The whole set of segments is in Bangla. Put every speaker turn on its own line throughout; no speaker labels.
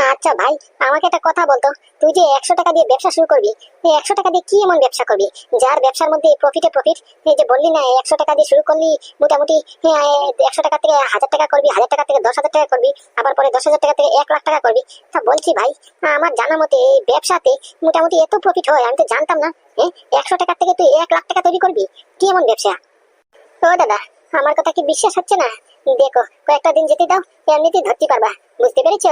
আচ্ছা ভাই, আমাকে একটা কথা বলতো। তুই যে একশো টাকা দিয়ে ব্যবসা শুরু করবি, এই একশো টাকা দিয়ে কি এমন ব্যবসা করবি? যার ব্যবসার মধ্যে প্রফিটে প্রফিট এই যে বললি না একশো টাকা দিয়ে শুরু করলি, মোটামুটি একশো টাকা থেকে হাজার টাকা করবি, হাজার টাকা থেকে দশ হাজার টাকা করবি, আবার পরে দশ হাজার টাকা থেকে এক লাখ টাকা করবি। তা বলছি ভাই, আমার জানা মতে এই ব্যবসাতে মোটামুটি এত প্রফিট হয়, আমি তো জানতাম না হ্যাঁ একশো টাকা থেকে তুই এক লাখ টাকা তৈরি করবি, কি এমন ব্যবসা? ও দাদা, আমার কথা কি বিশ্বাস হচ্ছে না? দেখো কয়েকটা দিন যেতে দাও এমনিতেই ধরতে পারবা। বুঝতে পেরেছ?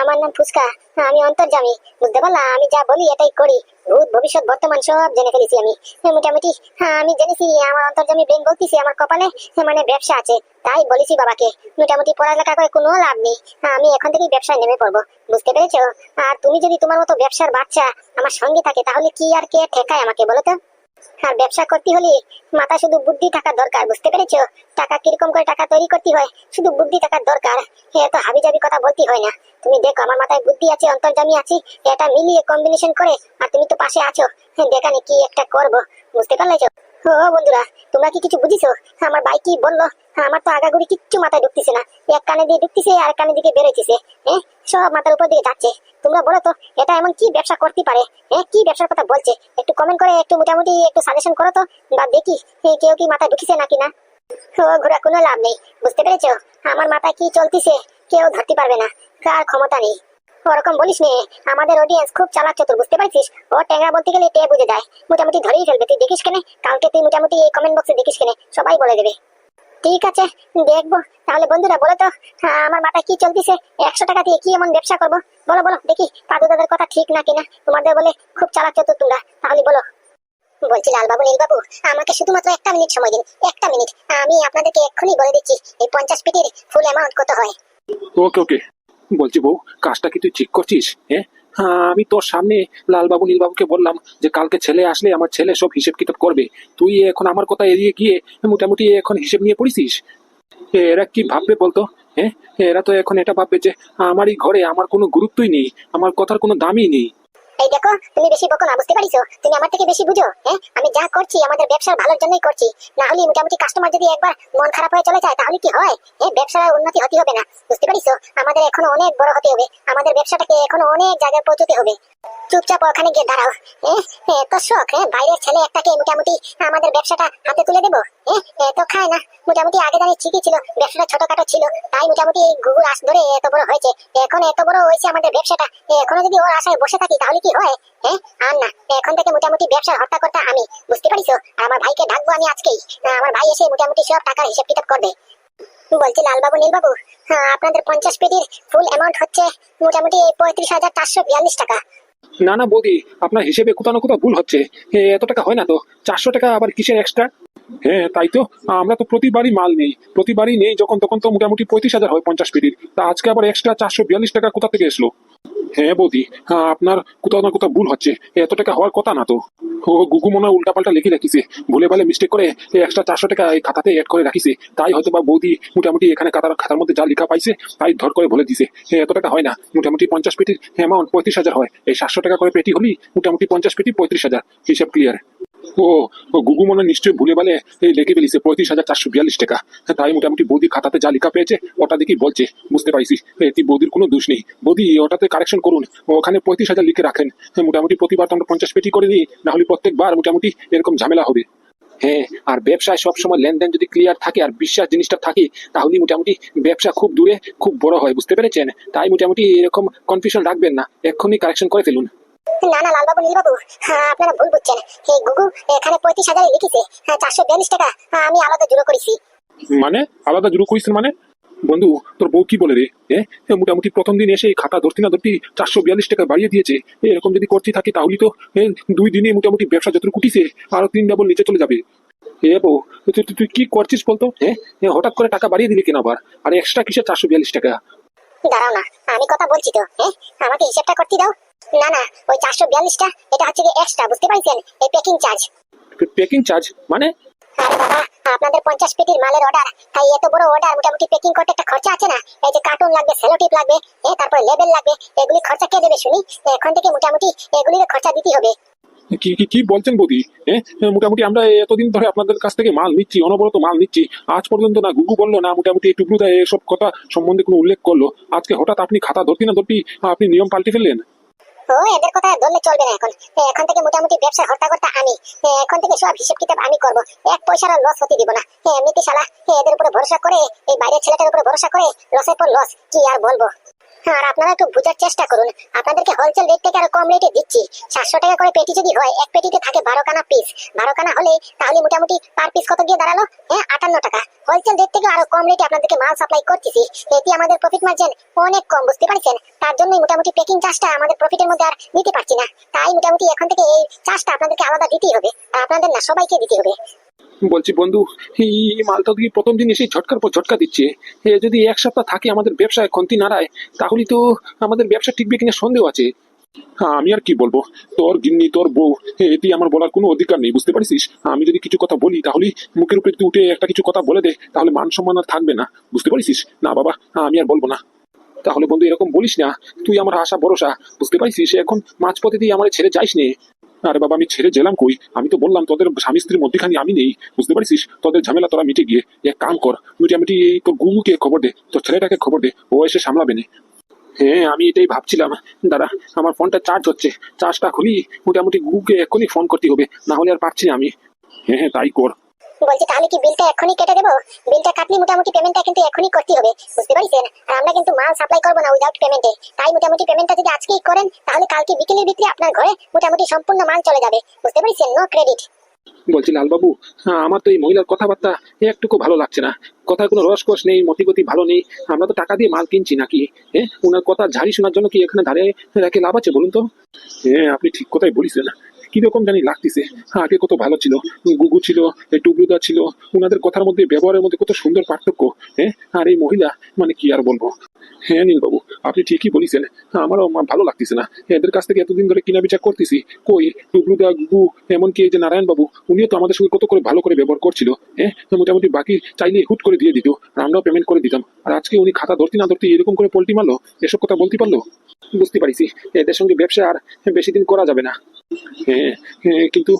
আমার নাম ফুসকা আমি অন্তর্জামি। বুঝতে পারলা? আমি যা বলি এটাই করি। ভূত ভবিষ্যৎ বর্তমান সব জেনে ফেলেছি আমি। মোটামুটি। হ্যাঁ, আমি জেনেছি আমার অন্তর্জামি ব্রেন বলতেছি আমার কপালে মানে ব্যবসা আছে। তাই বলেছি বাবাকে। মোটামুটি পড়ালেখা করে কোনো লাভ নেই। আমি এখন থেকেই ব্যবসায় নেমে পড়ব। বুঝতে পেরেছ? আর তুমি যদি তোমার মতো ব্যবসার বাচ্চা আমার সঙ্গে থাকে তাহলে কি আর কে ঠেকায় আমাকে বলো তো? আর ব্যবসা করতে হলে মাথা শুধু বুদ্ধি থাকা দরকার, বুঝতে পেরেছ? টাকা কীরকম করে টাকা তৈরি করতে হয়, শুধু বুদ্ধি থাকার দরকার। এত হাবি জাবি কথা বলতে হয় না। তুমি দেখো, আমার মাথায় বুদ্ধি আছে, অন্তর্জামি আছে, এটা মিলিয়ে কম্বিনেশন করে, আর তুমি তো পাশে আছো। দেখানি কি একটা করব, বুঝতে পারলেছো ও বন্ধুরা, তোমরা কি কিছু আমার বলল? আমার তো আগাগুড়ি কিচ্ছু মাথায় ঢুকতেছে না। এক কানে দিয়ে ঢুকতেছে, আর কানে দিকে বেরোইতেছে হ্যাঁ? সব মাথার উপর দিকে যাচ্ছে। তোমরা বলো তো, এটা এমন কি ব্যবসা করতে পারে? হ্যাঁ কি ব্যবসার কথা বলছে? একটু কমেন্ট করে, একটু মোটামুটি একটু সাজেশন করো তো, বা দেখি কেউ কি মাথায় ঢুকিছে নাকি না? ও ঘোরা কোনো লাভ নেই, বুঝতে পেরেছ? আমার মাথায় কি চলতিছে, কেউ ধরতে পারবে না, কার ক্ষমতা নেই। ওরকম বলিস নে আমাদের অডিয়েন্স খুব চালাক চতুর বুঝতে পারছিস? ও ট্যাংরা বলতে গেলে টে বুঝে যায়। মোটামুটি ধরেই ফেলবে তুই দেখিস কেনে? কালকে তুই মোটামুটি এই কমেন্ট বক্সে দেখিস কেনে? সবাই বলে দেবে। ঠিক আছে দেখব। তাহলে বন্ধুরা বলো তো হ্যাঁ, আমার মাথায় কি চলতেছে? একশো টাকা দিয়ে কি এমন ব্যবসা করব? বলো বলো দেখি পাদু দাদার কথা ঠিক না কিনা? তোমাদের বলে খুব চালাক চতুর তোমরা। তাহলে বলো। বলছি লালবাবু নীলবাবু আমাকে শুধুমাত্র একটা মিনিট সময় দিন একটা মিনিট। আমি আপনাদেরকে এক্ষুনি বলে দিচ্ছি এই পঞ্চাশ পিটির ফুল অ্যামাউন্ট কত হয়?
ওকে ওকে বলছি, বউ, কাজটা কি তুই ঠিক করছিস? হ্যাঁ? হ্যাঁ আমি তোর সামনে লালবাবু, নীলবাবুকে বললাম যে, কালকে ছেলে আসলে আমার ছেলে সব হিসেব কিতাব করবে। তুই এখন আমার কথা এড়িয়ে গিয়ে মোটামুটি এখন হিসেব নিয়ে পড়িছিস এরা কি ভাববে বলতো? হ্যাঁ এরা তো এখন এটা ভাববে যে, আমারই ঘরে আমার কোনো গুরুত্বই নেই, আমার কথার কোনো দামই নেই।
এই দেখো, তুমি বেশি বকো না, বুঝতে পারিছো? তুমি আমার থেকে বেশি বুঝো হ্যাঁ? আমি যা করছি, আমাদের ব্যবসার ভালোর জন্যই করছি। না হলে মোটামুটি কাস্টমার যদি একবার মন খারাপ হয়ে চলে যায়, তাহলে কি হয়? হ্যাঁ ব্যবসার উন্নতি হতে হবে না, বুঝতে পারিছো? আমাদের এখনও অনেক বড় হতে হবে, আমাদের ব্যবসাটাকে এখনও অনেক জায়গায় পৌঁছতে হবে। চুপচাপ ওখানে গিয়ে দাঁড়াও হ্যাঁ? এত শখ হ্যাঁ বাইরের ছেলে একটাকে মোটামুটি আমাদের ব্যবসাটা হাতে তুলে দেবো হ্যাঁ? এত খায় না, মোটামুটি আগে জানি ঠিকই ছিল, ব্যবসাটা ছোটখাটো ছিল, তাই মোটামুটি এই গুগল আস ধরে এত বড় হয়েছে, এখন এত বড় হয়েছে আমাদের ব্যবসাটা এখনও যদি ওর আশায় বসে থাকি, তাহলে কি? হয় হ্যাঁ আর না এখন থেকে মোটামুটি ব্যবসার হত্যা করতে আমি, বুঝতে পারিছো আর আমার ভাইকে ডাকবো আমি আজকেই। আমার ভাই এসে মোটামুটি সব টাকার হিসাব কিতাব করবে। বলছি, লালবাবু, নীলবাবু হ্যাঁ আপনাদের পঞ্চাশ পেটির ফুল অ্যামাউন্ট হচ্ছে মোটামুটি পঁয়ত্রিশ হাজার চারশো বিয়াল্লিশ টাকা।
না না, বৌদি, আপনার হিসেবে কোথাও না কোথাও ভুল হচ্ছে। এত টাকা হয় না তো? চারশো টাকা আবার কিসের এক্সট্রা হ্যাঁ তাই তো? আমরা তো প্রতিবারই মাল নেই। প্রতিবারই নেই যখন, তখন তো মোটামুটি পঁয়ত্রিশ হাজার হয় পঞ্চাশ পেটির। তা আজকে আবার এক্সট্রা চারশো বিয়াল্লিশ টাকা কোথা থেকে এসলো? হ্যাঁ বৌদি আপনার কোথাও না কোথাও ভুল হচ্ছে। এত টাকা হওয়ার কথা না তো। ও, গুগু মনে হয় উল্টাপাল্টা লিখে রাখিছে। ভুলে ভালে মিস্টেক করে এক্সট্রা চারশো টাকা এই খাতাতে অ্যাড করে রাখিছে। তাই হয়তো বা বৌদি মোটামুটি এখানে খাতার খাতার মধ্যে যা লেখা পাইছে, তাই ধর করে বলে দিছে। এত টাকা হয় না। মোটামুটি পঞ্চাশ পেটির অ্যামাউন্ট পঁয়ত্রিশ হাজার হয়। এই সাতশো টাকা করে পেটি হলি মোটামুটি পঞ্চাশ পেটি পঁয়ত্রিশ হাজার। হিসাব ক্লিয়ার ও গুগু মনে নিশ্চয়ই ভুলে ভালে এই লেখে ফেলিছে পঁয়ত্রিশ হাজার চারশো বিয়াল্লিশ টাকা। তাই মোটামুটি বৌদি খাতাতে যা লেখা পেয়েছে, ওটা দেখি বলছে। বুঝতে পাইছি। এটি বৌদির কোনো দোষ নেই। বৌদি, ওটাতে কারেকশন করুন। ওখানে পঁয়ত্রিশ হাজার লিখে রাখেন। মোটামুটি প্রতিবার তো আমরা পঞ্চাশ পেটি করে নিই না হলে প্রত্যেকবার মোটামুটি এরকম ঝামেলা হবে। হ্যাঁ আর ব্যবসায় সবসময় লেনদেন যদি ক্লিয়ার থাকে আর বিশ্বাস জিনিসটা থাকে তাহলে মোটামুটি ব্যবসা খুব দূরে খুব বড় হয় বুঝতে পেরেছেন? তাই মোটামুটি এরকম কনফিউশন রাখবেন না। এক্ষুনি কারেকশন করে ফেলুন।
না না লালবাবু নীলবাবু হ্যাঁ আপনারা ভুল বুঝছেন। এই গুগু এখানে পঁয়ত্রিশ হাজারে লিখেছে। হ্যাঁ চারশো বিয়াল্লিশ টাকা হ্যাঁ, আমি আলাদা জুড়ো করেছি।
মানে? আলাদা জুড়ো কইছেন মানে? বন্ধু তোর বউ কি বলে রে? এ? মোটামুটি প্রথম দিন এসে খাতা ধরতি না ধরতি চারশো বিয়াল্লিশ টাকা বাড়িয়ে দিয়েছে। এরকম যদি করতে থাকে তাহলে তো দুই দিনে মোটামুটি ব্যবসা যতটুকু কুটিছে আরও তিন ডাবল নিচে চলে যাবে। এ বউ তুই তুই- কি করছিস বলতো? হ্যাঁ হঠাৎ করে টাকা বাড়িয়ে দিলি কেন আবার? আর এক্সট্রা কিসের চারশো বিয়াল্লিশ টাকা?
দাঁড়াও না আমি কথা বলছি তো হ্যাঁ আমাকে হিসাবটা করতে দাও। না না ওই চারশো বিয়াল্লিশটা এটা হচ্ছে এক্সট্রা বুঝতে পারছেন? এই প্যাকিং চার্জ
পেকিং চার্জ মানে?
বাবা আপনাদের পঞ্চাশ পেটির মালের অর্ডার তাই এত বড় অর্ডার মোটামুটি প্যাকিং করতে একটা খরচা আছে না? এই যে কার্টুন লাগবে সেলোটিপ লাগবে তারপরে লেবেল লাগবে, এগুলি খরচা কে দেবে শুনি? এখন থেকে মোটামুটি এগুলির খরচা দিতে হবে।
কি কি কি বলছেন বৌদি? হ্যাঁ মোটামুটি আমরা এতদিন ধরে আপনাদের কাছ থেকে মাল নিচ্ছি, অনবরত মাল নিচ্ছি। আজ পর্যন্ত না গুগু বলল, না মোটামুটি টুকরুদা এসব কথা সম্বন্ধে কোনো উল্লেখ করল। আজকে হঠাৎ আপনি খাতা ধরতি না ধরতি আপনি নিয়ম পাল্টে ফেললেন?
ও এদের কথা ধরলে চলবে না এখন। এখন থেকে মোটামুটি ব্যবসা হর্তা করতে আমি এখন থেকে সব হিসেব কিতাব আমি করব। এক পয়সারও লস হতে দিব না। এমনিতে শালা এদের উপরে ভরসা করে, এই বাইরের ছেলেটার উপরে ভরসা করে লসের পর লস কি আর বলব? আর আপনারা একটু বোঝার চেষ্টা করুন। আপনাদেরকে হোলসেল রেট থেকে আরও কম রেটে দিচ্ছি। টাকা করে পেটি যদি হয়, এক পেটিতে থাকে পিস হলে তাহলে মোটামুটি পার পিস কত গিয়ে দাঁড়াল? হ্যাঁ আটান্ন টাকা। হোলসেল রেট থেকে আরও কম রেটে আপনাদেরকে মাল সাপ্লাই করতেছি। এতে আমাদের প্রফিট মার্জিন অনেক কম, বুঝতে পারছেন? তার জন্যই মোটামুটি প্যাকিং চার্জটা আমাদের প্রফিটের মধ্যে আর নিতে পারছি না। তাই মোটামুটি এখন থেকে এই চার্জটা আপনাদেরকে আলাদা দিতেই হবে। আর আপনাদের না, সবাইকে দিতে হবে।
বলছি, বন্ধু, এই মালটা দিয়ে প্রথম দিন এসে ঝটকার পর ঝটকা দিচ্ছে। যদি এক সপ্তাহ থাকে আমাদের ব্যবসায় খন্তি নাড়ায় তাহলে তো আমাদের ব্যবসা টিকবে কিনা সন্দেহ আছে। আমি আর কি বলব? তোর গিন্নি, তোর বউ এটি আমার বলার কোনো অধিকার নেই, বুঝতে পারছিস? আমি যদি কিছু কথা বলি, তাহলে মুখের উপরে তুই উঠে একটা কিছু কথা বলে দে, তাহলে মান সম্মান আর থাকবে না, বুঝতে পারছিস? না বাবা, আমি আর বলব না। তাহলে বন্ধু, এরকম বলিস না, তুই আমার আশা, ভরসা, বুঝতে পারছিস? এখন মাঝপথে দিয়ে আমার ছেড়ে যাইস নে। আরে বাবা, আমি ছেড়ে গেলাম কই? আমি তো বললাম, তোদের স্বামী স্ত্রীর মধ্যেখানে আমি নেই। বুঝতে পারছিস? তোদের ঝামেলা তোরা মিটে গিয়ে। এক কাম কর মোটামুটি এই তোর গুমুকে খবর দে, তোর ছেলেটাকে খবর দে, ও এসে সামলাবে না। হ্যাঁ আমি এটাই ভাবছিলাম। দাদা আমার ফোনটা চার্জ হচ্ছে। চার্জটা খুলি, মোটামুটি গুগুকে এখনই ফোন করতে হবে, না হলে আর পারছি আমি। হ্যাঁ হ্যাঁ তাই কর।
বলছি তাহলে কি বিলটা এখনই কেটে দেবো? বিলটা কাটলে মোটামুটি পেমেন্টটা কিন্তু এখনই করতে হবে বুঝতে পারছেন? আর আমরা কিন্তু মাল সাপ্লাই করব না উইদাউট পেমেন্টে তাই মোটামুটি পেমেন্টটা যদি আজকেই করেন তাহলে কালকে বিকেলের ভিতরে আপনার ঘরে মোটামুটি সম্পূর্ণ মাল চলে যাবে বুঝতে পারছেন? নো ক্রেডিট
বলছি লালবাবু হ্যাঁ, আমার তো এই মহিলার কথাবার্তা একটুকু ভালো লাগছে না। কথার কোনো রসকস নেই মতিগতি ভালো নেই। আমরা তো টাকা দিয়ে মাল কিনছি নাকি? হ্যাঁ ওনার কথা ঝাড়ি শোনার জন্য কি এখানে দাঁড়িয়ে রেখে লাভ আছে বলুন তো? হ্যাঁ আপনি ঠিক কথাই বলিছেন। কীরকম জানি লাগতেছে। আগে কত ভালো ছিল। গুগু ছিল টুবলুদা ছিল। ওনাদের কথার মধ্যে, ব্যবহারের মধ্যে কত সুন্দর পার্থক্য হ্যাঁ? আর এই মহিলা মানে কি আর বলব? হ্যাঁ নীলবাবু, আপনি ঠিকই বলেছেন। আমারও ভালো লাগতেছে না। এদের কাছ থেকে এতদিন ধরে কিনা বিচার করতেছি। কই টুকলুদা গুগু, এমনকি এই যে নারায়ণ বাবু উনিও তো আমাদের সঙ্গে কত করে ভালো করে ব্যবহার করছিল হ্যাঁ? মোটামুটি বাকি চাইলে হুট করে দিয়ে দিত। আমরাও পেমেন্ট করে দিতাম। আর আজকে উনি খাতা ধরতে না ধরতে এরকম করে পোল্টি মারলো? এসব কথা বলতে পারল? বুঝতে পারিছি। এদের সঙ্গে ব্যবসা আর বেশি দিন করা যাবে না। হ্যাঁ হ্যাঁ, কিন্তু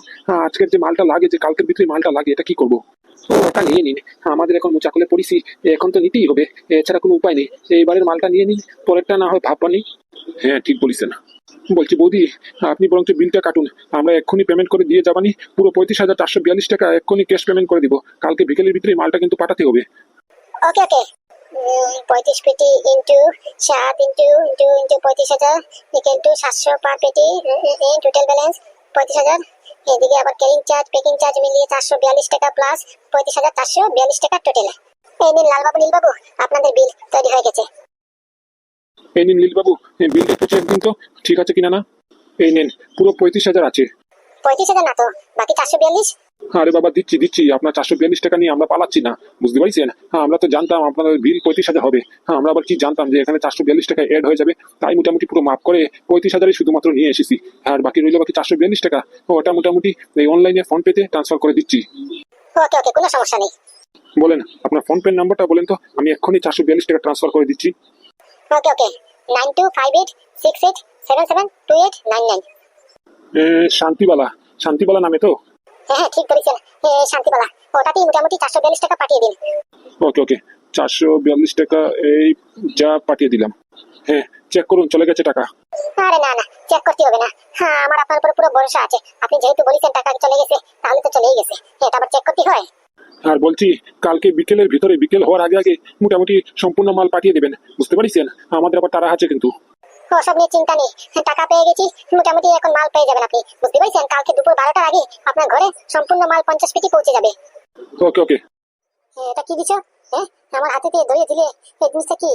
আজকের যে মালটা লাগে যে কালকের ভিতরে মালটা লাগে এটা কি করব? ওটা নিয়ে নিন। আমাদের এখন মোচাকলে পড়িছি এখন তো নিতেই হবে। এছাড়া কোনো উপায় নেই। এইবারের মালটা নিয়ে নিন পরেরটা না হয় ভাববানি হ্যাঁ ঠিক বলিছেন। বলছি বৌদি আপনি বরঞ্চ বিলটা কাটুন। আমরা এক্ষুনি পেমেন্ট করে দিয়ে যাবানি। পুরো পঁয়ত্রিশ হাজার চারশো বিয়াল্লিশ টাকা এক্ষুনি ক্যাশ পেমেন্ট করে দিব। কালকে বিকেলের ভিতরে মালটা কিন্তু পাঠাতে হবে।
ওকে ওকে পঁয়ত্রিশ পেটি ইন্টু সাত ইন্টু ইন্টু ইন্টু পঁয়ত্রিশ হাজার ইকুয়াল টু সাতশো পার পেটি টোটাল ব্যালেন্স পঁয়ত্রিশ হাজার। এদিকে আবার ক্যারিং চার্জ প্যাকিং চার্জ মিলিয়ে চারশো বিয়াল্লিশ টাকা প্লাস পঁয়ত্রিশ হাজার চারশো বিয়াল্লিশ টাকা টোটাল এই নিন লালবাবু নীলবাবু আপনাদের বিল তৈরি হয়ে গেছে।
এই নিন নীলবাবু বিলটা একটু চেক দিন তো ঠিক আছে কিনা না? এই নিন পুরো পঁয়ত্রিশ হাজার আছে।
পঁয়ত্রিশ হাজার না তো বাকি চারশো বিয়াল্লিশ?
আরে বাবা দিচ্ছি দিচ্ছি। আপনার চারশো বিয়াল্লিশ টাকা নিয়ে আমরা পালাচ্ছি না। বুঝতে পারছেন? হ্যাঁ আমরা তো জানতাম আপনাদের বিল পঁয়ত্রিশ হাজার হবে। হ্যাঁ আমরা আবার কি জানতাম যে এখানে চারশো বিয়াল্লিশ টাকা অ্যাড হয়ে যাবে? তাই মোটামুটি পুরো মাপ করে পঁয়ত্রিশ হাজারই শুধুমাত্র নিয়ে এসেছি। আর বাকি রইল বাকি চারশো বিয়াল্লিশ টাকা। ওটা মোটামুটি এই অনলাইনে ফোন পেতে ট্রান্সফার করে দিচ্ছি।
ওকে ওকে কোনো সমস্যা নেই।
বলেন আপনার ফোন পে নাম্বারটা বলেন তো। আমি এক্ষুনি চারশো বিয়াল্লিশ টাকা ট্রান্সফার করে দিচ্ছি।
Okay okay nine two five eight six eight seven seven two eight nine nine
Shantibala. Shantibala নামে তো?
হ্যাঁ হ্যাঁ ঠিক শান্তিবালা ওটাতেই মোটামুটি চারশো বিয়াল্লিশ টাকা পাঠিয়ে দিন।
ওকে ওকে। চারশো বিয়াল্লিশ টাকা এই যা পাঠিয়ে দিলাম। হ্যাঁ চেক করুন চলে গেছে টাকা।
আরে না না চেক করতে হবে না। হ্যাঁ আমার আপনার উপর পুরো ভরসা আছে। আপনি যেহেতু বলেছেন টাকা চলে গেছে তাহলে তো চলেই গেছে। এটা আবার চেক করতে হয়?
আর বলছি কালকে বিকেলের ভিতরে বিকেল হওয়ার আগে আগে মোটামুটি সম্পূর্ণ মাল পাঠিয়ে দেবেন। বুঝতে পারছেন? আমাদের আবার তারা আছে কিন্তু।
ওসব নিয়ে চিন্তা নেই। টাকা পেয়ে গেছি মোটামুটি এখন মাল পেয়ে যাবেন আপনি। বুঝতে পারছেন? কালকে দুপুর বারোটার আগে আপনার ঘরে সম্পূর্ণ মাল পঞ্চাশ পেটি পৌঁছে যাবে।
ওকে ওকে।
এ, এটা কি দিছ? হ্যাঁ আমার হাতে দিয়ে ধরিয়ে দিলে এই জিনিসটা কি?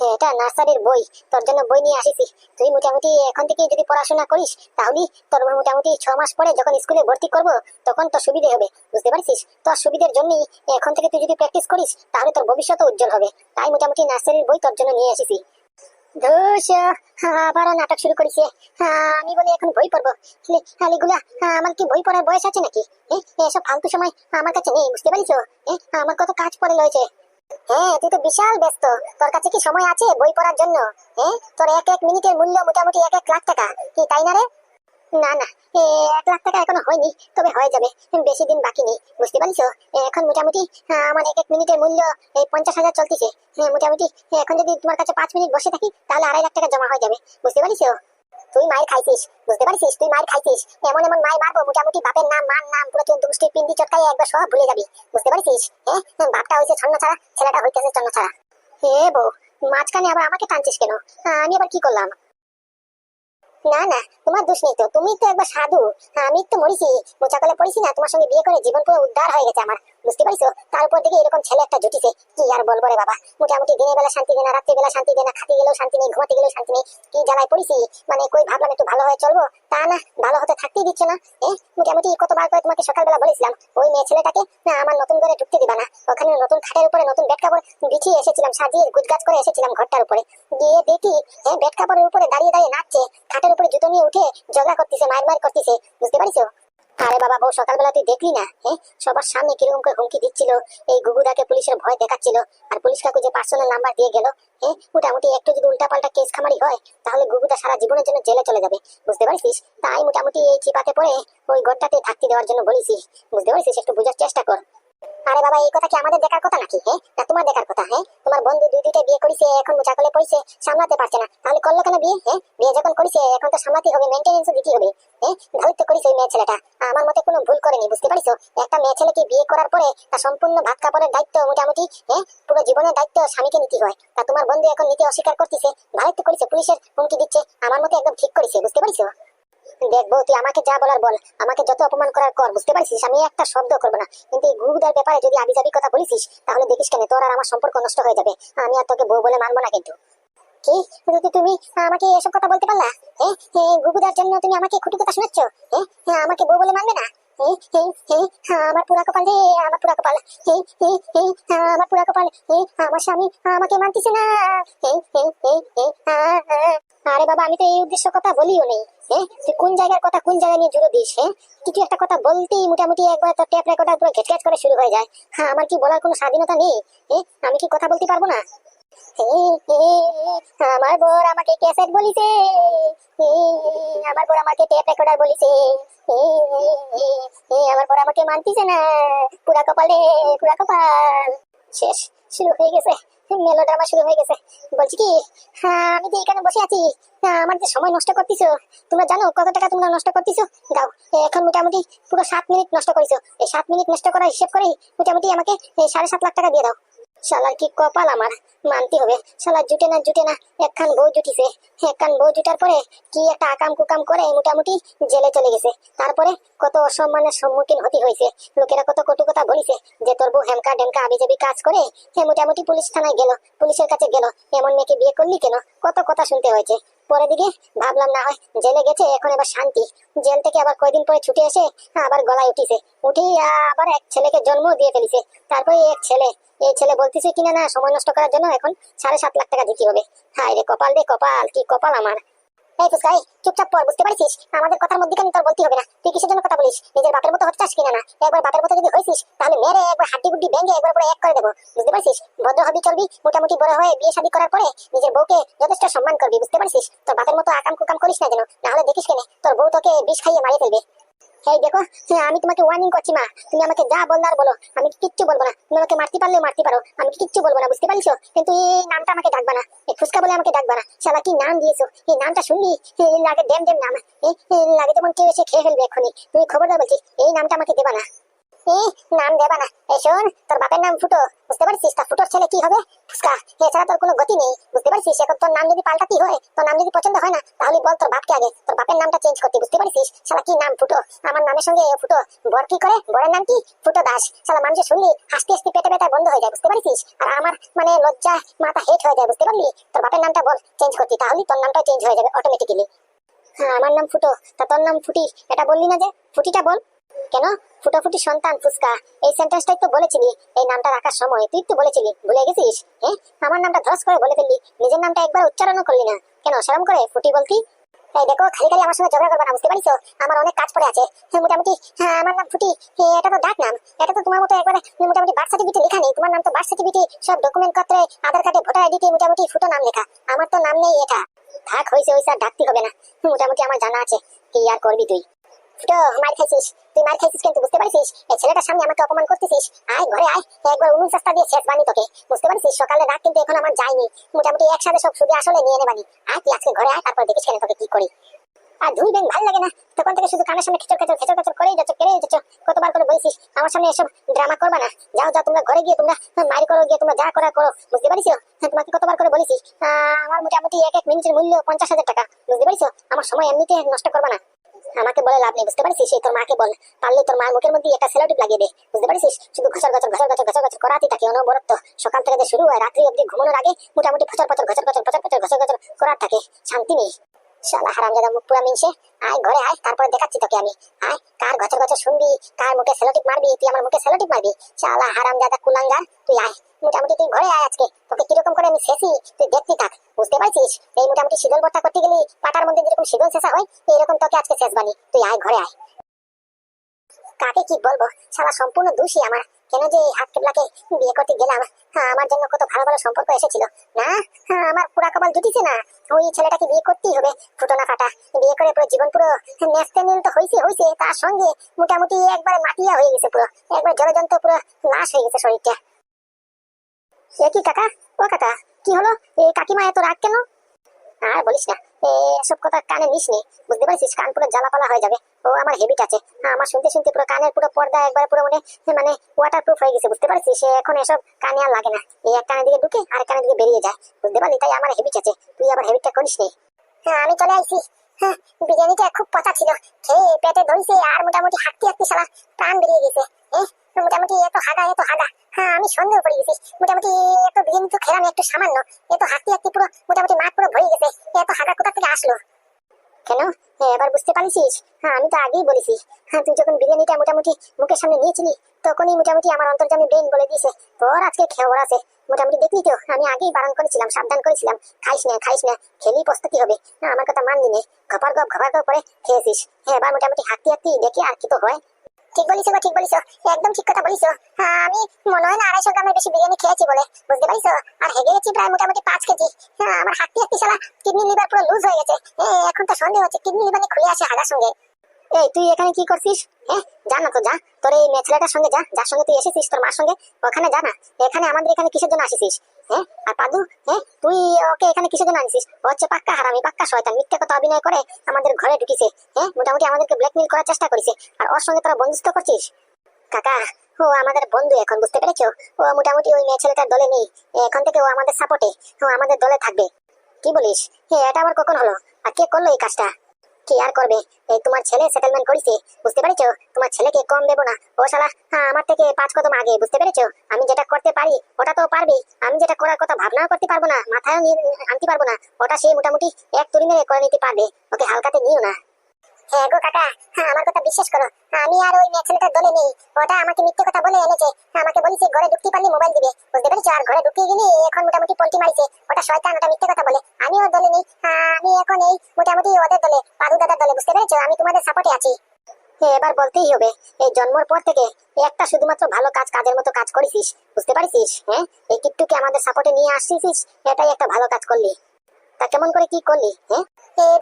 হ্যাঁ, এটা নার্সারির বই। তোর জন্য বই নিয়ে আসিছি। তুই মোটামুটি এখন থেকে যদি পড়াশোনা করিস তাহলে তোর মোটামুটি ছ মাস পরে যখন স্কুলে ভর্তি করব তখন তোর সুবিধে হবে। বুঝতে পারছিস? তোর সুবিধের জন্যই এখন থেকে তুই যদি প্র্যাকটিস করিস তাহলে তোর ভবিষ্যৎ উজ্জ্বল হবে। তাই মোটামুটি নার্সারির বই তোর জন্য নিয়ে এসেছি ধুস আবারও নাটক শুরু করেছে। আমি এখন বই পড়ব। আমার কি বই পড়ার বয়স আছে নাকি? এসব ফালতু সময় আমার কাছে নেই, বুঝতে পারিস? আমার কত কাজ পড়ে রয়েছে। হ্যাঁ তুই তো বিশাল ব্যস্ত। তোর কাছে কি সময় আছে বই পড়ার জন্য? হ্যাঁ তোর এক এক মিনিটের মূল্য মোটামুটি এক এক লাখ টাকা। কি তাই না রে? না না এক লাখ টাকা এখনও হয়নি, তবে হয়ে যাবে, বেশি দিন বাকি নেই, বুঝতে পারছ এখন মোটামুটি আমার এক এক মিনিটের মূল্য এই পঞ্চাশ হাজার চলতেছে মোটামুটি এখন যদি তোমার কাছে পাঁচ মিনিট বসে থাকি, তাহলে আড়াই লাখ টাকা জমা হয়ে যাবে, বুঝতে পারছ তুই মায়ের খাইছিস, বুঝতে পারছিস তুই মায়ের খাইছিস, এমন এমন মায়ের মারবো, মোটামুটি বাপের নাম মান নাম, পুরো চন্দ্র মুষ্টির পিন্ডি চটকাই একবার সব ভুলে যাবি, বুঝতে পারছিস হ্যাঁ বাপটা হয়েছে ছন্ন ছাড়া ছেলেটা হইতেছে ছন্ন ছাড়া হে বউ, মাঝখানে আবার আমাকে টানছিস কেন? আমি আবার কি করলাম? না না, তোমার দোষ নেই তো। তুমি তো একবার সাধু। আমি তো মরিছি। মোচাকলে পড়েছি না, তোমার সঙ্গে বিয়ে করে জীবন পুরো উদ্ধার হয়ে গেছে আমার। বুঝতে পারছ তার উপর থেকে এরকম ছেলে একটা জুটিছে। কি আর বলব রে বাবা? মোটামুটি দিনের বেলা শান্তি দেয় না রাত্রি বেলা শান্তি দেয় না খাতে গেলেও শান্তি নেই, ঘুমাতে গেলেও শান্তি নেই। কি জ্বালায় পড়েছি মানে কই ভাবলাম একটু ভালো হয়ে চলবো? তা না, ভালো হতে থাকতেই দিচ্ছে না, এ? মোটামুটি কতবার করে তোমাকে সকালবেলা বলেছিলাম, ওই মেয়ে ছেলেটাকে, না, আমার নতুন করে ঢুকতে দিবা না। ওখানে নতুন খাটের উপরে নতুন বেড কাপড় বিছিয়ে এসেছিলাম, সাজিয়ে গুজগাছ করে এসেছিলাম ঘরটার উপরে। গিয়ে দেখি হ্যাঁ বেড কাপড়ের উপরে দাঁড়িয়ে দাঁড়িয়ে নাচছে, খাটের উপরে জুতো নিয়ে উঠে ঝগড়া করতেছে মার মার করতেছে, বুঝতে পারিস আরে বাবা, বউ, সকালবেলা তুই দেখলি না? হ্যাঁ সবার সামনে কীরকম করে হুমকি দিচ্ছিল। এই গুগুদাকে পুলিশের ভয় দেখাচ্ছিল। আর পুলিশ কাকু যে পার্সোনাল নাম্বার দিয়ে গেল হ্যাঁ মোটামুটি একটু যদি উল্টাপাল্টা কেস খামারি হয়, তাহলে গুগুদা সারা জীবনের জন্য জেলে চলে যাবে। বুঝতে পারছিস? তাই মোটামুটি এই চিপাতে পড়ে ওই ঘরটাতে থাকতে দেওয়ার জন্য বলেছি। বুঝতে পারছিস? একটু বোঝার চেষ্টা কর। আরে বাবা, এই কথা কি আমাদের দেখার কথা নাকি হ্যাঁ? না, তোমার দেখার কথা হ্যাঁ? তোমার বন্ধু দুই দুইটা বিয়ে করেছে, এখন মুচাকলে পড়েছে সামলাতে পারছে না। তাহলে করল কেন বিয়ে হ্যাঁ? বিয়ে যখন করেছে, এখন তো সামলাতে হবে মেনটেনেন্সও দিতে হবে হ্যাঁ? তো করেছে মেয়ে ছেলেটা। আমার মতে কোনো ভুল করেনি, বুঝতে পারিস একটা মেয়ে ছেলেকে বিয়ে করার পরে তার সম্পূর্ণ ভাত কাপড়ের দায়িত্ব মোটামুটি হ্যাঁ? পুরো জীবনের দায়িত্ব স্বামীকে নিতে হয়। তা তোমার বন্ধু এখন নিতে অস্বীকার করতেছে তো করেছে, পুলিশের হুমকি দিচ্ছে, আমার মতে একদম ঠিক করেছে, বুঝতে পারিস দেখব তুই আমাকে যা বলার বল। আমাকে যত অপমান করার কর বুঝতে আমি একটা শব্দ করব না। কিন্তু এই ব্যাপারে যদি কথা তাহলে দেখিস কেন তোর আর আমার সম্পর্ক নষ্ট হয়ে যাবে। আমি আর তোকে বউ বলে মানবো না কিন্তু। কি? যদি তুমি আমাকে এসব কথা বলতে পারলা? হ্যাঁ? গুগুদার জন্য তুমি আমাকে খুঁটি কথা শোনাচ্ছ? হ্যাঁ? হ্যাঁ, আমাকে বউ বলে মানবে না? আমার। আরে বাবা, আমি তো এই উদ্দেশ্য কথা বলিও নেই। হ্যাঁ কোন জায়গার কথা কোন জায়গায় নিয়ে জুড়ে দিস হ্যাঁ কিছু একটা কথা বলতেই মোটামুটি একবার ট্যাপ রেকর্ডার পুরো ঘেট করে শুরু হয়ে যায়। হ্যাঁ আমার কি বলার কোনো স্বাধীনতা নেই? হ্যাঁ আমি কি কথা বলতে পারব না? আমার বর আমাকে ক্যাসেট বলিছে। আমার বর আমাকে টেপ রেকর্ডার বলিছে। আমার বর আমাকে মানতিছে না। পুরা পুরা কপাল। শেষ শুরু হয়ে গেছে। শুরু হয়ে গেছে। বলছি কি হ্যাঁ আমি তো এখানে বসে আছি হ্যাঁ, আমার যে সময় নষ্ট করতেছো তোমরা জানো কত টাকা তোমরা নষ্ট করতেছো? দাও এখন মোটামুটি পুরো সাত মিনিট নষ্ট করেছ। এই সাত মিনিট নষ্ট করার হিসেব করেই মোটামুটি আমাকে সাড়ে সাত লাখ টাকা দিয়ে দাও। শালার কি কপাল আমার? মানতে হবে। শালা জুটে না জুটে না, একখান বউ জুটিছে। একখান বউ জুটার পরে কি একটা আকাম কুকাম করে মোটামুটি জেলে চলে গেছে। তারপরে কত অসম্মানের সম্মুখীন হতে হয়েছে। লোকেরা কত কটু কথা বলিছে যে তোর বউ হেমকা ডেমকা আবিজাবি কাজ করে সে মোটামুটি পুলিশ থানায় গেল, পুলিশের কাছে গেল। এমন মেয়েকে বিয়ে করলি কেন? কত কথা শুনতে হয়েছে। পরে দিকে ভাবলাম, না হয় জেলে গেছে, এখন এবার শান্তি। জেল থেকে আবার কয়দিন পরে ছুটে এসে আবার গলায় উঠিছে। উঠে আবার এক ছেলেকে জন্ম দিয়ে ফেলিছে। তারপরে এক ছেলে, এই ছেলে বলতেছে কিনা, না, সময় নষ্ট করার জন্য এখন সাড়ে সাত লাখ টাকা দিতে হবে। হায় রে কপাল রে কপাল, কি কপাল আমার। এই ফুসকাই চুপচাপ পর, বুঝতে পারছিস? আমাদের কথার মধ্যে তোর বলতে হবে না। তুই কিসের জন্য কথা বলিস? নিজের বাপের মতো হতে কিনা না? একবার বাপের মতো যদি হয়েছিস তাহলে মেরে একবার হাড্ডি গুড্ডি ভেঙে একবার পুরো এক করে দেবো। বুঝতে পারছিস? ভদ্র হবি চলবি, মোটামুটি বড় হয়ে বিয়ে শাদী করার পরে নিজের বউকে যথেষ্ট সম্মান করবি, বুঝতে পারছিস? তোর বাপের মতো আকাম কুকাম করিস না যেন, নাহলে দেখিস কেন, তোর বউ তোকে বিষ খাইয়ে মারিয়ে ফেলবে। এই দেখো হ্যাঁ, আমি তোমাকে ওয়ার্নিং করছি মা। তুমি আমাকে যা বললার বলো। আমি কিচ্ছু বলব না। তুমি আমাকে মারতে পারলে মারতে পারো। আমি কিচ্ছু বলব না বুঝতে পারছ? কিন্তু এই নামটা আমাকে ডাকবে না। এই ফুসকা বলে আমাকে ডাকবে না। শালা কি নাম দিয়েছ? এই নামটা শুনলি? লাগে ড্যাম ড্যাম নাম। লাগে যেমন কেউ এসে খেয়ে ফেলবে এক্ষুনি। তুমি খবরদার বলছি এই নামটা আমাকে দেবা না। নাম দেবা না। এই শোন, তোর বাপের নাম ফুটো, বুঝতে পারছিস? তা ফুটোর ছেলে কি হবে? ফুসকা, এছাড়া তোর কোনো গতি নেই, বুঝতে পারছিস? এখন তোর নাম যদি পাল্টাতি হয়, তোর নাম যদি পছন্দ হয় না, তাহলে বল তোর বাপকে আগে। তোর বাপের নামটা চেঞ্জ করতে, বুঝতে পারছিস? শালা, কি নাম ফুটো? আমার নামের সঙ্গে ফুটো, বর কি করে? বরের নাম কি? ফুটো দাস। শালা মানুষ শুনলি হাসতে হাসতে পেটে পেটে বন্ধ হয়ে যায়, বুঝতে পারছিস? আর আমার মানে লজ্জা মাথা হেট হয়ে যায়, বুঝতে পারলি? তোর বাপের নামটা বল চেঞ্জ করতে তাহলে তোর নামটা চেঞ্জ হয়ে যাবে অটোমেটিক্যালি হ্যাঁ আমার নাম ফুটো, তা তোর নাম ফুটি, এটা বললি না যে? ফুটিটা বল। কেন? ফুটাফুটি সন্তান ফুসকা এই সেন্টেন্সটাই তো বলেছিলি, এই নামটা রাখার সময়। তুই তো বলেছিলি, ভুলে গেছিস? হ্যাঁ আমার নামটা ধস করে বলে ফেললি, নিজের নামটা একবার উচ্চারণও করলি না। কেন, শরম করে ফুটি বলতি? এই দেখো, খালি খালি আমার সঙ্গে ঝগড়া না, বুঝতে পারিস আমার অনেক কাজ পড়ে আছে। মোটামুটি হ্যাঁ আমার নাম ফুটি। এটা তো ডাক নাম। এটা তো তোমার মতো মোটামুটি বার্থ লেখা নেই। তোমার নাম তো বার্থ সব ডকুমেন্ট পত্রে, আধার কার্ডে ভোটার আইডিতে মোটামুটি ফুটো নাম লেখা। আমার তো নাম নেই এটা। থাক হয়েছে হয়েছে আর ডাকতে হবে না। মোটামুটি আমার জানা আছে। কি আর করবি তুই? ঘরে কতবার করে বলছিস যাও যাও, তোমরা ঘরে গিয়ে তোমরা মারি করো, গিয়ে তোমরা যা করা। বুঝতে পারিস? তোমাকে কতবার করে বলেছি আমার মোটামুটি এক এক মিনিটের মূল্য পঞ্চাশ হাজার টাকা। বুঝতে পারিস? আমার সময় এমনিতে নষ্ট করবা না। আমাকে বলে লাভ নেই বুঝতে পারছিস সেই তোর মাকে বল পারলে তোর মার মুখের মধ্যে একটা সেলোটিপ লাগিয়ে দে বুঝতে পারছিস শুধু ঘর ঘচর ঘর গাছ ঘর ঘচর করাতেই থাকে অনবরত সকাল থেকে শুরু হয় রাত্রি অবধি ঘুমানোর আগে মোটামুটি ফচর ফচর ঘর ঘচর ফচর ফচর ঘচর গাছ করার থাকে শান্তি নেই শালা হারামজাদা মুখ পুরা মিনছে। আয় ঘরে আয় দেখাচ্ছি তোকে আমি। আয়, কার গছর গছর শুনবি, কার মুখে সেলোটিপ মারবি, তুই আমার মুখে সেলোটিপ মারবি। শালা হারামজাদা কুলাঙ্গার, তুই আয়। মোটামুটি তুই ঘরে আয় আজকে। তোকে কীরকম করে আমি শেষি, তুই দেখছি থাক বুঝতে পারছিস? এই মোটামুটি শীতল ভর্তা করতে গেলি, পাটার মধ্যে যেরকম শীতল শেষা হয় এরকম তোকে আজকে শেষ বানি। তুই আয়, ঘরে আয়। কাকে কি বলব? সারা সম্পূর্ণ দোষী আমার। কেন যে এই হাত বিয়ে করতে গেলাম? হ্যাঁ, আমার জন্য কত ভালো ভালো সম্পর্ক এসেছিল। না? হ্যাঁ, আমার পুরা কপাল জুটিছে না। ওই ছেলেটাকে বিয়ে করতেই হবে ফাটা। বিয়ে করে পুরো জীবন পুরো নেস্তে নীল তো হয়েছে হয়েছে তার সঙ্গে মোটামুটি একবারে মাটিয়া হয়ে গেছে পুরো। একবার জলজন্ত পুরো নাশ হয়ে গেছে শরীরটা। সে কি কাকা? ও কাকা কি হলো? এই কাকিমা এত রাগ কেন? আর বলিস না। এসব কথা কানে নিস বুঝতে পারছিস? কান পুরো জ্বালাপালা হয়ে যাবে। ও আমার হেবিট আছে। হ্যাঁ, আমার শুনতে শুনতে পুরো কানের পুরো পর্দা একবার পুরো মানে মানে ওয়াটার হয়ে গেছে। বুঝতে পারছিস? এখন এসব কানে আর লাগে না। এই এক কানের দিকে ঢুকে আর কানের দিকে বেরিয়ে যায়। বুঝতে পারলি? তাই আমার হেবিট আছে। তুই আবার হেবিটটা করিস নি। হ্যাঁ আমি চলে আইছি। হ্যাঁ বিরিয়ানিটা খুব পচা ছিল। খেয়ে পেটে ধরছে আর মোটামুটি হাঁটতে হাঁটতে সালা প্রাণ বেরিয়ে গেছে। মোটামুটি এত হাগা এত হাগা হ্যাঁ আমি সন্দেহ পড়ে গেছি। মোটামুটি এত বিরিয়ানি তো খেলাম একটু সামান্য। এত হাঁটতে হাঁটতে পুরো মোটামুটি মাঠ পুরো ভরে গেছে। এত হাগা কোথা থেকে আসলো? কেন? হ্যাঁ, এবার বুঝতে পারছিস? হ্যাঁ আমি তো আগেই বলেছি। হ্যাঁ তুই যখন বিরিয়ানিটা মোটামুটি মুখের সামনে নিয়েছিলি তখনই মোটামুটি আমার অন্তর্জামী ব্রেন বলে দিয়েছে। তোর আজকে খবর আছে। মোটামুটি দেখলি তো? আমি আগেই বারণ করেছিলাম সাবধান করেছিলাম। খাইস না খাইস না খেলেই প্রস্তুতি হবে। না আমার কথা মানলি নে। ঘপার গপ ঘপার গপ করে খেয়েছিস। হ্যাঁ এবার মোটামুটি হাঁটতে হাঁটতে দেখে আর কি তো হয়। ঠিক বলিস গো, ঠিক বলিস একদম ঠিক কথা বলিস হ্যাঁ আমি মনে হয় না আড়াইশো গ্রামের বেশি বিরিয়ানি খেয়েছি বলে, বুঝতে পারিস আর হেগে গেছি প্রায় মোটামুটি পাঁচ কেজি। হ্যাঁ আমার হাঁটতে হাঁটতে সালা কিডনি লিভার পুরো লুজ হয়ে গেছে। এখন তো সন্দেহ হচ্ছে কিডনি লিভার খুলে আসে হাগার সঙ্গে। এই, তুই এখানে কি করছিস? হ্যাঁ যা না তো যা, তোর এই মেয়ে ছেলেটার সঙ্গে যা, যার সঙ্গে তুই এসেছিস, তোর মার সঙ্গে, ওখানে যা না, এখানে আমাদের এখানে কিসের জন্য আসিস হ্যাঁ? পাদু হ্যাঁ? তুই, ওকে এখানে ও হচ্ছে পাক্কা হারামি, পাক্কা শয়তান, মিথ্যে কথা অভিনয় করে আমাদের ঘরে ঢুকিছে। হ্যাঁ? মোটামুটি আমাদেরকে ব্ল্যাকমেল করার চেষ্টা করেছে। আর ওর সঙ্গে তোরা বন্ধুত্ব করছিস? কাকা, ও আমাদের বন্ধু এখন, বুঝতে পেরেছ? ও মোটামুটি ওই মেয়ে ছেলেটার দলে নেই। এখন থেকে ও আমাদের সাপোর্টে ও আমাদের দলে থাকবে। কি বলিস? হ্যাঁ এটা আবার কখন হলো? আর কে করল এই কাজটা? কি আর করবে? এই তোমার ছেলে সেটেলমেন্ট করেছে, বুঝতে পেরেছ? তোমার ছেলেকে কম দেবো না। ও শালা হ্যাঁ আমার থেকে পাঁচ কদম আগে, বুঝতে পেরেছ? আমি যেটা করতে পারি, ওটা তো পারবি। আমি যেটা করার কথা ভাবনাও করতে পারব না মাথায় আনতে পারব না। ওটা সে মোটামুটি এক তুড়ি মেরে করে নিতে পারবে। ওকে হালকাতে নিও না। হ্যাঁ গো কাকা হ্যাঁ আমার কথা বিশ্বাস করো। আমি আর ওই মেয়ে দলে নেই। ওটা আমাকে মিথ্যে কথা বলে এনেছে। আমাকে বলেছে, ঘরে ঢুকতে পারলে মোবাইল দিবে। বুঝতে পেরেছ? আর ঘরে ঢুকিয়ে গেলে এখন মোটামুটি পল্টি মারিছে। ওটা শয়তান, ওটা মিথ্যে কথা বলে। আমি ওর দলে নেই। আমি এখন এই মোটামুটি ওদের দলে পাদু দাদার দলে, বুঝতে পেরেছ? আমি তোমাদের সাপোর্টে আছি। এবার বলতেই হবে, এই জন্মর পর থেকে একটা শুধুমাত্র ভালো কাজ কাজের মতো কাজ করেছিস, বুঝতে পারছিস? হ্যাঁ এই কিট্টুকে আমাদের সাপোর্টে নিয়ে আসছিস, এটাই একটা ভালো কাজ করলি। তা কেমন করে কি করলি হ্যাঁ?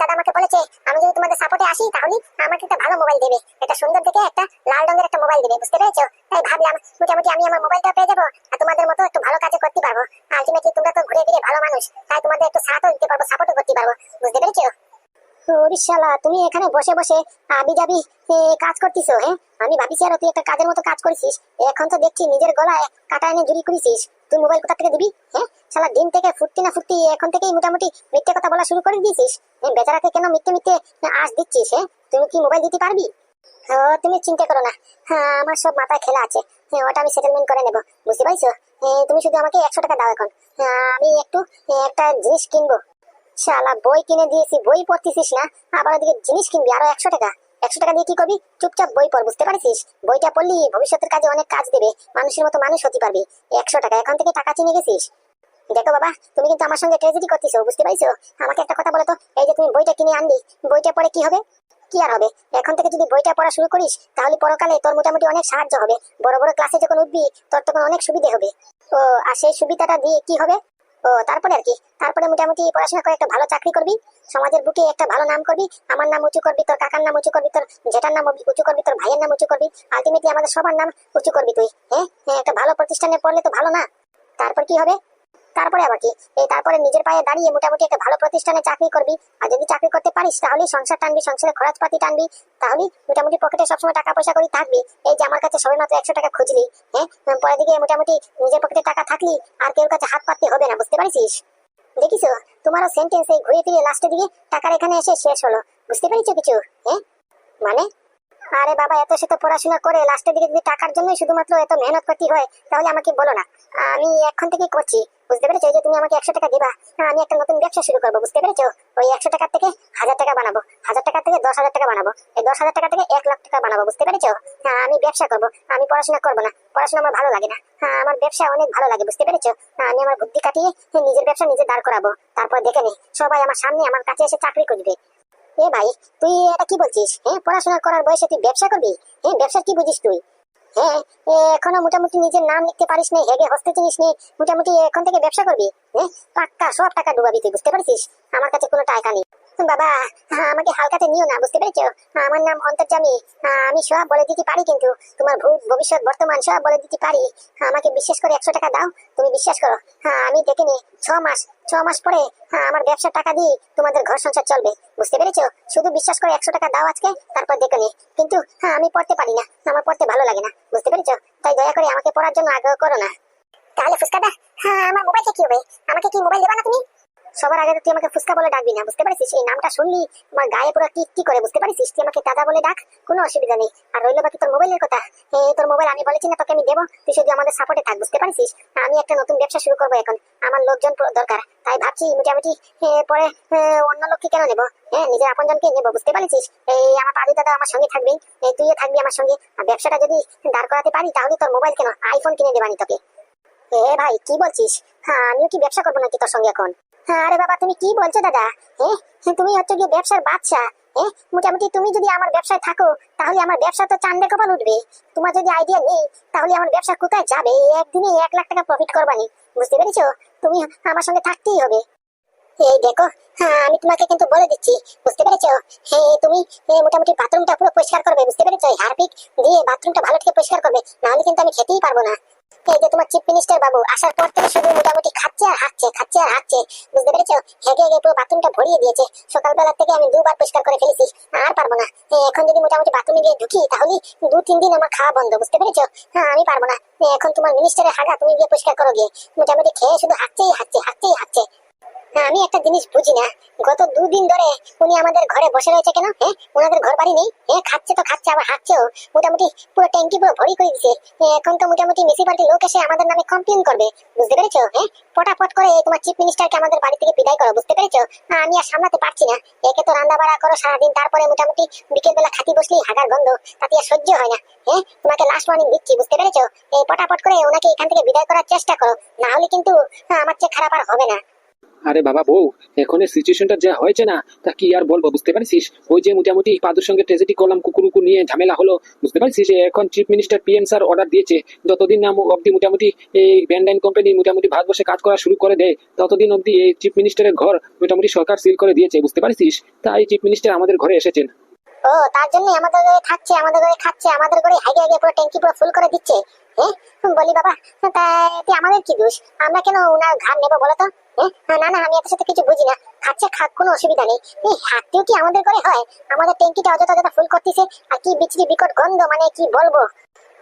দাদা আমাকে বলেছে, আমি যদি তোমাদের সাপোর্টে আসি তাহলে আমাকে একটা ভালো মোবাইল দেবে। একটা সুন্দর দেখে একটা লাল রঙের একটা মোবাইল দেবে, বুঝতে পেরেছ? তাই ভাবলাম, মোটামুটি আমি আমার মোবাইলটা পেয়ে যাব আর তোমাদের মতো একটু ভালো কাজ করতে পারব। আলটিমেটলি তোমরা তো ঘুরে ফিরে ভালো মানুষ, তাই তোমাদের একটু সাথও দিতে পারব সাপোর্টও করতে পারব, বুঝতে পেরেছ? ওরিশালা তুমি এখানে বসে বসে আবি যাবি কাজ হ্যাঁ? আমি আর তুই একটা কাজের মতো কাজ এখন তো দেখছি নিজের গলায় কাটা এনে জুড়ি তুই মোবাইল কোথা থেকে দিবি হ্যাঁ? শালা দিন থেকে না এখন থেকেই মোটামুটি মিথ্যে কথা বলা শুরু করে দিয়েছিস। বেচারাকে কেন মিথ্যে মিথ্যে আশ দিচ্ছিস হ্যাঁ? তুমি কি মোবাইল দিতে পারবি? তুমি চিন্তা করো না। হ্যাঁ আমার সব মাথায় খেলা আছে। হ্যাঁ ওটা আমি সেটেলমেন্ট করে নেব। বুঝতে পারছ? এ, তুমি শুধু আমাকে একশো টাকা দাও এখন। হ্যাঁ, আমি একটু একটা জিনিস কিনবো। শালা, বই কিনে দিয়েছি, বই পড়তেছিস না? আবার ওদিকে জিনিস কিনবি, আরও একশো টাকা। একশো টাকা দিয়ে কি করবি? চুপচাপ বই পড়, বুঝতে পারছিস? বইটা পড়লি, ভবিষ্যতের কাজে অনেক কাজ দেবে। মানুষের মতো মানুষ হতে পারবি। একশো টাকা, এখন থেকে টাকা চিনে গেছিস? দেখো বাবা, তুমি কিন্তু আমার সঙ্গে ট্রেজেডি করতেছো, বুঝতে পারছ? আমাকে একটা কথা বলো তো, এই যে তুমি বইটা কিনে আনলি, বইটা পড়ে কি হবে? কি আর হবে? এখন থেকে যদি বইটা পড়া শুরু করিস, তাহলে পরকালে তোর মোটামুটি অনেক সাহায্য হবে। বড় বড় ক্লাসে যখন উঠবি, তোর তখন অনেক সুবিধে হবে। ও, আর সেই সুবিধাটা দিয়ে কি হবে? ও তারপরে আর কি। তারপরে মোটামুটি পড়াশোনা করে একটা ভালো চাকরি করবি সমাজের বুকে একটা ভালো নাম করবি আমার নাম উঁচু করবি তোর কাকার নাম উঁচু করবি তোর জেঠার নাম উঁচু করবি তোর ভাইয়ের নাম উঁচু করবি আলটিমেটলি আমাদের সবার নাম উঁচু করবি তুই হ্যাঁ? হ্যাঁ, একটা ভালো প্রতিষ্ঠানে পড়লে তো ভালো না। তারপর কি হবে? তারপরে আবার কি? এই তারপরে নিজের পায়ে দাঁড়িয়ে মোটামুটি একটা ভালো প্রতিষ্ঠানে চাকরি করবি। আর যদি চাকরি করতে পারিস তাহলে সংসার টানবি, সংসারে খরচপাতি টানবি। তাহলে মোটামুটি পকেটে সবসময় টাকা পয়সা করে থাকবি। এই যে আমার কাছে সবে মাত্র একশো টাকা খুঁজলি হ্যাঁ? পরের দিকে মোটামুটি নিজের পকেটে টাকা থাকলি, আর কেউ কাছে হাত পাততে হবে না, বুঝতে পারছিস দেখিছো তোমারও সেন্টেন্স এই ঘুরে ফিরে লাস্টের দিকে টাকার এখানে এসে শেষ হলো। বুঝতে পেরেছ কিছু? হ্যাঁ? মানে আরে বাবা এত শত পড়াশোনা করে লাস্টের দিকে যদি টাকার জন্যই শুধুমাত্র এত মেহনত করতে হয় তাহলে আমাকে বলো না। আমি এখন থেকে করছি বুঝতে পেরেছ? যে তুমি আমাকে একশো টাকা দিবা হ্যাঁ, আমি একটা নতুন ব্যবসা শুরু করব বুঝতে পেরেছ? ওই একশো টাকার থেকে হাজার টাকা বানাবো হাজার টাকা থেকে দশ হাজার টাকা বানাবো এই দশ হাজার টাকা থেকে এক লাখ টাকা বানাবো বুঝতে পেরেছ? হ্যাঁ আমি ব্যবসা করব আমি পড়াশোনা করব না পড়াশোনা আমার ভালো লাগে না হ্যাঁ আমার ব্যবসা অনেক ভালো লাগে বুঝতে পেরেছ? হ্যাঁ, আমি আমার বুদ্ধি কাটিয়ে নিজের ব্যবসা নিজে দাঁড় করাবো তারপর দেখে নে সবাই আমার সামনে আমার কাছে এসে চাকরি খুঁজবে এ ভাই, তুই এটা কি বলছিস? হ্যাঁ পড়াশোনা করার বয়সে তুই ব্যবসা করবি? হ্যাঁ ব্যবসার কি বুঝিস তুই? হ্যাঁ এখনও মোটামুটি নিজের নাম লিখতে পারিস নি, হেগে হস্তে চিনিস নি, মোটামুটি এখন থেকে ব্যবসা করবি? হ্যাঁ পাক্কা সব টাকা ডুবাবি তুই, বুঝতে পারছিস? আমার কাছে কোনো টাকা নেই। বাবা আমাকে হালকাতে নিও না, বুঝতে পেরেছ? আমার নাম অন্তর্জামী। আমি সব বলে দিতে পারি কিন্তু। তোমার ভূত ভবিষ্যৎ বর্তমান সব বলে দিতে পারি। আমাকে বিশ্বাস করে একশো টাকা দাও, তুমি বিশ্বাস করো। আমি দেখে নি ছ মাস ছ মাস পরে আমার ব্যবসার টাকা দিয়ে তোমাদের ঘর সংসার চলবে। বুঝতে পেরেছ? শুধু বিশ্বাস করে একশো টাকা দাও আজকে, তারপর দেখে নি কিন্তু হ্যাঁ আমি পড়তে পারি না, আমার পড়তে ভালো লাগে না, বুঝতে পেরেছ? তাই দয়া করে আমাকে পড়ার জন্য আগ্রহ করো না। তাহলে ফুচকাটা? হ্যাঁ আমার মোবাইলটা কি হবে? আমাকে কি মোবাইল দেবা না তুমি? সবার আগে তুই আমাকে ফুচকা বলে ডাকবি না, বুঝতে পারছিস? এই নামটা শুনলি, আমার গায়ে পুরো কি কি করে, বুঝতে পারছিস? তুই আমাকে দাদা বলে ডাক, কোনো অসুবিধা নেই। আর রইল বাকি তোর মোবাইলের কথা। এই তোর মোবাইল আমি বলেছি না, তোকে আমি দেবো। তুই শুধু আমাদের সাপোর্টে থাক, বুঝতে পারছিস? আমি একটা নতুন ব্যবসা শুরু করব এখন। আমার লোকজন দরকার। তাই ভাবছি মোটামুটি পরে অন্য লোককে কেন নেব? হ্যাঁ নিজের আপনজনকে নেব, বুঝতে পারছিস? এই, আমার পাদু দাদা আমার সঙ্গে থাকবি। এই, তুইও থাকবি আমার সঙ্গে। আর ব্যবসাটা যদি দাঁড় করাতে পারি, তাহলে তোর মোবাইল কেন? আইফোন কিনে দেবানি তোকে। এ, ভাই, কি বলছিস? হ্যাঁ আমিও কি ব্যবসা করব নাকি তোর সঙ্গে এখন? আরে বাবা, তুমি কি বলছো দাদা? তুমি হচ্ছে গিয়ে ব্যবসার বাচ্চা। মোটামুটি তুমি যদি আমার ব্যবসায় থাকো, তাহলে আমার ব্যবসা তো চান্দে কপাল উঠবে তোমার যদি আইডিয়া নেই, তাহলে আমার ব্যবসা কোথায় যাবে? একদিনে এক লাখ টাকা প্রফিট করবানি। বুঝতে পেরেছ? তুমি আমার সঙ্গে থাকতেই হবে। এই দেখো হ্যাঁ আমি তোমাকে কিন্তু বলে দিচ্ছি। বুঝতে পেরেছ? হ্যাঁ তুমি মোটামুটি বাথরুমটা পুরো পরিষ্কার করবে, বুঝতে পেরেছ? হারপিক দিয়ে বাথরুমটা ভালো থেকে পরিষ্কার করবে, নাহলে কিন্তু আমি খেতেই পারব না। এই যে তোমার চিফ মিনিস্টার বাবু, আসার পর থেকে শুধু মোটামুটি খাচ্ছে আর হাঁটছে, খাচ্ছে আর হাঁটছে। বুঝতে পেরেছ? হেগে হেগে পুরো বাথরুমটা ভরিয়ে দিয়েছে। সকালবেলা থেকে আমি দুবার পরিষ্কার করে ফেলেছি, আর পারব না। এখন যদি মোটামুটি বাথরুমে গিয়ে ঢুকি তাহলে দু, তিন দিন আমার খাওয়া বন্ধ, বুঝতে পেরেছ? হ্যাঁ আমি পারব না। এখন তোমার মিনিস্টারের হাগা, তুমি গিয়ে পরিষ্কার করো গিয়ে। মোটামুটি খেয়ে শুধু হাঁটছেই হাঁটছে হাঁটছেই হাঁটছে। আমি একটা জিনিস বুঝি না। গত দুদিন ধরে উনি আমাদের ঘরে বসে রয়েছে কেন? হ্যাঁ? ওনাদের ঘর বাড়ি নেই। হ্যাঁ খাচ্ছে তো খাচ্ছে আবার হাঁটছেও। মোটামুটি পুরো ট্যাঙ্কি পুরো ভরি করে দিছে। এখন তো মোটামুটি মিউনিসিপালিটির লোক এসে আমাদের নামে কমপ্লেন করবে। বুঝতে পেরেছ? হ্যাঁ? পটাপট করে তোমার চিফ মিনিস্টারকে আমাদের বাড়ি থেকে বিদায় করো বুঝতে পেরেছ? আমি আর সামলাতে পারছি না। একে তো রান্না বাড়া করো সারাদিন তারপরে মোটামুটি বিকেল বেলা খাতি বসলেই হাগার গন্ধ তাতে আর সহ্য হয় না। হ্যাঁ? তোমাকে লাস্ট ওয়ার্নিং দিচ্ছি বুঝতে পেরেছ? এই পটাপট করে ওনাকে এখান থেকে বিদায় করার চেষ্টা করো। না হলে কিন্তু হ্যাঁ, আমার চেয়ে খারাপ আর হবে না।
আরে বাবা বউ, এখন সিচুয়েশনটা যা হয়েছে না, তা কি আর বলব, বুঝতে পারছিস? ওই যে মোটামুটি পাদুর সঙ্গে ট্রেজেডি করলাম, কুকুরুকু নিয়ে ঝামেলা হলো, বুঝতে পারছিস? এখন chief minister PM sir order দিয়েছে, যতদিন না অব্দি মোটামুটি এই ভ্যানডাইন কোম্পানি মোটামুটি ভারতবর্ষে কাজ করা শুরু করে দেয়, ততদিন অব্দি এই চিফ মিনিস্টারের ঘর মোটামুটি সরকার সিল করে দিয়েছে, বুঝতে পারছিস? তাই চিফ মিনিস্টার আমাদের ঘরে এসেছেন।
ও, তার জন্য আমাদের ঘরে থাকছে, আমাদের ঘরে খাচ্ছে, আমাদের ঘরে হাইগে হাইগে পুরো ট্যাঙ্কি পুরো ফুল করে দিচ্ছে। বলি বাবা, তা এতে আমাদের কি দোষ? আমরা কেন ওনার ঘাড় নেব বলো তো? না না, আমি এত সাথে কিছু বুঝি না। খাচ্ছে খাক, কোনো অসুবিধা নেই। এই হাঁটতেও কি আমাদের করে হয়? আমাদের ট্যাঙ্কিটা অযথা অযথা ফুল করতেছে, আর কি বিচরি বিকট গন্ধ মানে কি বলব?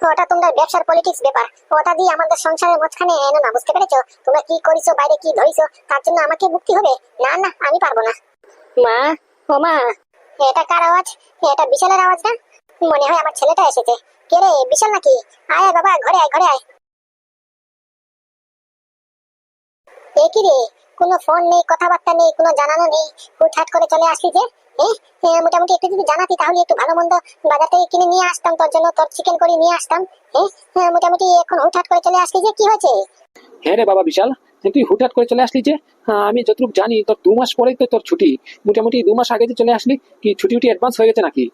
ওটা তোমরা ব্যবসার পলিটিক্স ব্যাপার। ওটা দিয়ে আমাদের সংসারের মাঝখানে এনো না, বুঝতে পেরেছ? তোমরা কি করিছো, বাইরে কি ধরিছো, তার জন্য আমাকে মুক্তি হবে? না না, আমি পারব না। মা, ও মা, এটা কার আওয়াজ? এটা বিশালের আওয়াজ না? মনে হয় আমার ছেলেটা এসেছে। বিশাল নাকি? আয় বাবা ঘরে আয় ঘরে আয়। রে? কোনো ফোন নেই কথাবার্তা নেই কোনো জানানো নেই। হুটহাট করে চলে যে হ্যাঁ? হ্যাঁ, মোটামুটি একটু যদি জানাতি তাহলে একটু ভালো মন্দ বাজার থেকে কিনে নিয়ে আসতাম তোর জন্য তোর চিকেন করে নিয়ে আসতাম। হ্যাঁ? হ্যাঁ, মোটামুটি এখন হুটহাট করে চলে আসলি যে কি হয়েছে?
হ্যাঁ রে বাবা বিশাল তুই হুটহাট করে চলে আসলি যে হ্যাঁ আমি যতটুকু জানি তোর দু মাস পরেই তো তোর ছুটি। মোটামুটি দু মাস আগে যে চলে আসলি কি ছুটি উটি অ্যাডভান্স হয়ে গেছে নাকি?